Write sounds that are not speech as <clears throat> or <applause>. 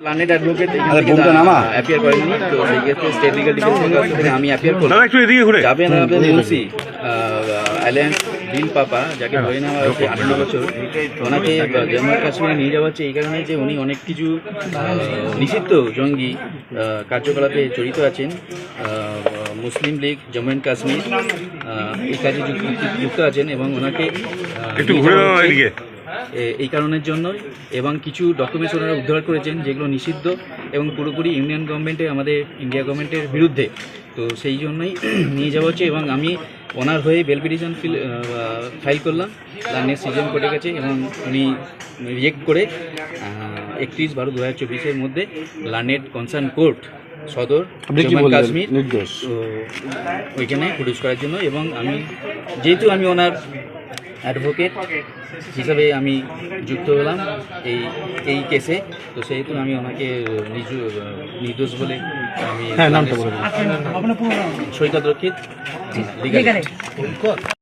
Planet advocate আরে নামা। Appear করেনি তো সেই ক্ষেত্রে স্টেট লিগাল ডিফেন্স থেকে আমি অ্যাপিয়ার করলাম দাদা একটু এদিকে ঘুরে। যাবেন আমাদের মুন্সি অ্যালিয়ান্স বিল পাপা যাকে ধরে নেওয়া হয়েছে আঠারো বছর ওনাকে জম্মু কাশ্মীরে নিয়ে যাওয়া হচ্ছে এই কারণে যে উনি অনেক কিছু নিষিদ্ধ জঙ্গি কার্যকলাপে জড়িত আছেন। Muslim League Jammu and Kashmir আহ, এই কাজে যুক্ত- যুক্ত আছেন এবং ওনাকে একটু ঘুরে এই কারণের জন্য এবং কিছু ডকুমেন্টস ওনারা উদ্ধার করেছেন যেগুলো নিষিদ্ধ এবং পুরোপুরি ইউনিয়ন গভর্নমেন্টে আমাদের ইন্ডিয়া গভর্নমেন্টের বিরুদ্ধে। তো সেই জন্যই <clears throat> নিয়ে যাওয়া হচ্ছে এবং আমি ওনার হয়ে বেল পিটিশন ফিল ফাইল করলাম। লার্নের সিজন কোর্টে গেছে এবং উনি রিয়েক্ট করে একত্রিশ বারো দু হাজার চব্বিশের মধ্যে লার্নেট কনসার্ন কোর্ট সদর কাশ্মীর। ওইখানে প্রডিউস করার জন্য এবং আমি যেহেতু আমি ওনার অ্যাডভোকেট হিসাবে আমি যুক্ত হলাম এই এই কেসে তো সেহেতু আমি ওনাকে নিজ নির্দোষ বলে আমি হ্যাঁ নামটা বলে সৈকত রক্ষিত